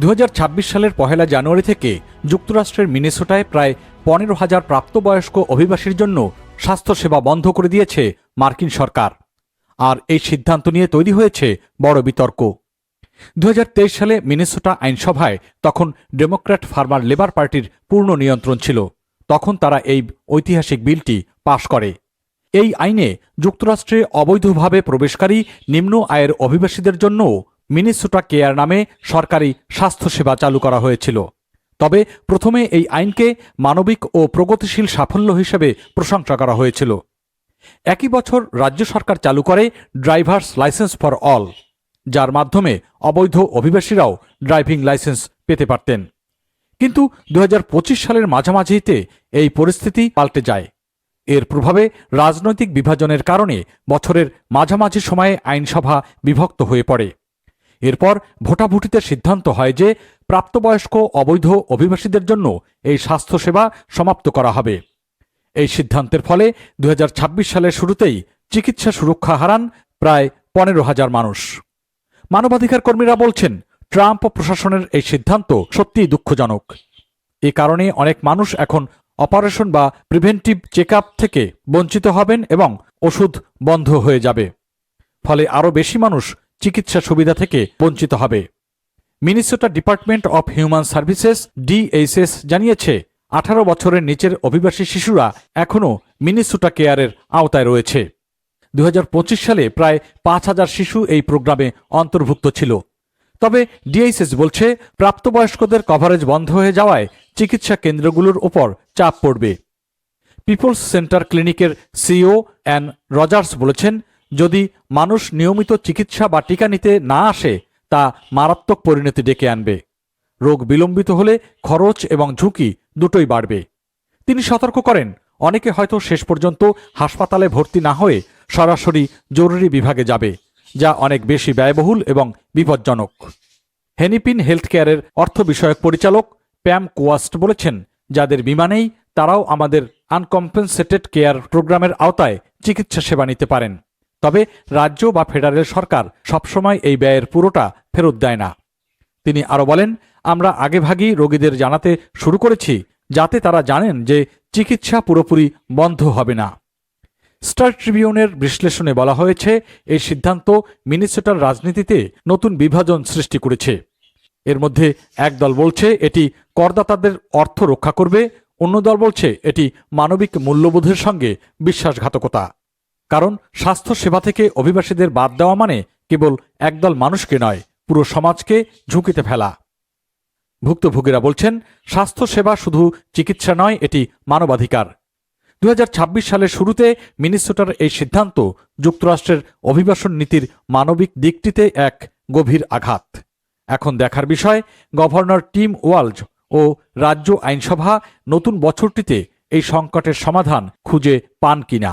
দু হাজার ছাব্বিশ সালের পহেলা জানুয়ারি থেকে যুক্তরাষ্ট্রের মিনেসোটায় প্রায় পনেরো হাজার প্রাপ্তবয়স্ক অভিবাসীর জন্য স্বাস্থ্যসেবা বন্ধ করে দিয়েছে মার্কিন সরকার। আর এই সিদ্ধান্ত নিয়ে তৈরি হয়েছে বড় বিতর্ক। দু হাজার তেইশ সালে মিনেসোটা আইনসভায় তখন ডেমোক্র্যাট ফার্মার লেবার পার্টির পূর্ণ নিয়ন্ত্রণ ছিল। তখন তারা এই ঐতিহাসিক বিলটি পাশ করে। এই আইনে যুক্তরাষ্ট্রে অবৈধভাবে প্রবেশকারী নিম্ন আয়ের অভিবাসীদের জন্য মিনিসোটা কেয়ার নামে সরকারি স্বাস্থ্যসেবা চালু করা হয়েছিল। তবে প্রথমে এই আইনকে মানবিক ও প্রগতিশীল সাফল্য হিসেবে প্রশংসা করা হয়েছিল। একই বছর রাজ্য সরকার চালু করে ড্রাইভার্স লাইসেন্স ফর অল, যার মাধ্যমে অবৈধ অভিবাসীরাও ড্রাইভিং লাইসেন্স পেতে পারতেন। কিন্তু দু হাজার পঁচিশ সালের মাঝামাঝিতে এই পরিস্থিতি পাল্টে যায়। এর প্রভাবে রাজনৈতিক বিভাজনের কারণে বছরের মাঝামাঝি সময়ে আইনসভা বিভক্ত হয়ে পড়ে। এরপর ভোটাভুটিতে সিদ্ধান্ত হয় যে প্রাপ্তবয়স্ক অবৈধ অভিবাসীদের জন্য এই স্বাস্থ্যসেবা সমাপ্ত করা হবে। এই সিদ্ধান্তের ফলে দু হাজার ছাব্বিশ সালের শুরুতেই চিকিৎসা সুরক্ষা হারান প্রায় পনেরো হাজার মানুষ। মানবাধিকার কর্মীরা বলছেন, ট্রাম্প প্রশাসনের এই সিদ্ধান্ত সত্যিই দুঃখজনক। এ কারণে অনেক মানুষ এখন অপারেশন বা প্রিভেন্টিভ চেক থেকে বঞ্চিত হবেন এবং ওষুধ বন্ধ হয়ে যাবে। ফলে আরও বেশি মানুষ চিকিৎসা সুবিধা থেকে বঞ্চিত হবে। Minnesota department of human services, DHS, জানিয়েছে, আঠারো বছরের নিচের অভিবাসী শিশুরা এখনও মিনিসোটা কেয়ারের আওতায় রয়েছে। দু হাজার পঁচিশ সালে প্রায় পাঁচ হাজার শিশু এই প্রোগ্রামে অন্তর্ভুক্ত ছিল। তবে ডিএইচএস বলছে, প্রাপ্তবয়স্কদের কভারেজ বন্ধ হয়ে যাওয়ায় চিকিৎসা কেন্দ্রগুলোর ওপর চাপ পড়বে। পিপলস সেন্টার ক্লিনিকের সিও অ্যান রজার্স বলেছেন যদি মানুষ নিয়মিত চিকিৎসা বা টিকা নিতে না আসে, তা মারাত্মক পরিণতি ডেকে আনবে। রোগ বিলম্বিত হলে খরচ এবং ঝুঁকি দুটোই বাড়বে। তিনি সতর্ক করেন, অনেকে হয়তো শেষ পর্যন্ত হাসপাতালে ভর্তি না হয়ে সরাসরি জরুরি বিভাগে যাবে, যা অনেক বেশি ব্যয়বহুল এবং বিপজ্জনক। হেনিপিন হেলথ কেয়ারের অর্থ বিষয়ক পরিচালক প্যাম কোয়াস্ট বলেছেন, যাদের বিমানেই তারাও আমাদের আনকম্পেনসেটেড কেয়ার প্রোগ্রামের আওতায় চিকিৎসা সেবা নিতে পারেন। তবে রাজ্য বা ফেডারেল সরকার সবসময় এই ব্যয়ের পুরোটা ফেরত দেয় না। তিনি আরও বলেন, আমরা আগেভাগেই রোগীদের জানাতে শুরু করেছি, যাতে তারা জানেন যে চিকিৎসা পুরোপুরি বন্ধ হবে না। স্টার ট্রিবিউনের বিশ্লেষণে বলা হয়েছে, এই সিদ্ধান্ত মিনিসোটার রাজনীতিতে নতুন বিভাজন সৃষ্টি করেছে। এর মধ্যে এক দল বলছে, এটি করদাতাদের অর্থ রক্ষা করবে। অন্য দল বলছে, এটি মানবিক মূল্যবোধের সঙ্গে বিশ্বাসঘাতকতা। কারণ স্বাস্থ্য সেবা থেকে অভিবাসীদের বাদ দেওয়া মানে কেবল একদল মানুষকে নয়, পুরো সমাজকে ঝুঁকিতে ফেলা। ভুক্তভোগীরা বলছেন, স্বাস্থ্য সেবা শুধু চিকিৎসা নয়, এটি মানবাধিকার। দু হাজার ছাব্বিশ সালের শুরুতে মিনিসোটার এই সিদ্ধান্ত যুক্তরাষ্ট্রের অভিবাসন নীতির মানবিক দিকটিতে এক গভীর আঘাত। এখন দেখার বিষয়, গভর্নর টিম ওয়ালজ ও রাজ্য আইনসভা নতুন বছরটিতে এই সংকটের সমাধান খুঁজে পান কিনা।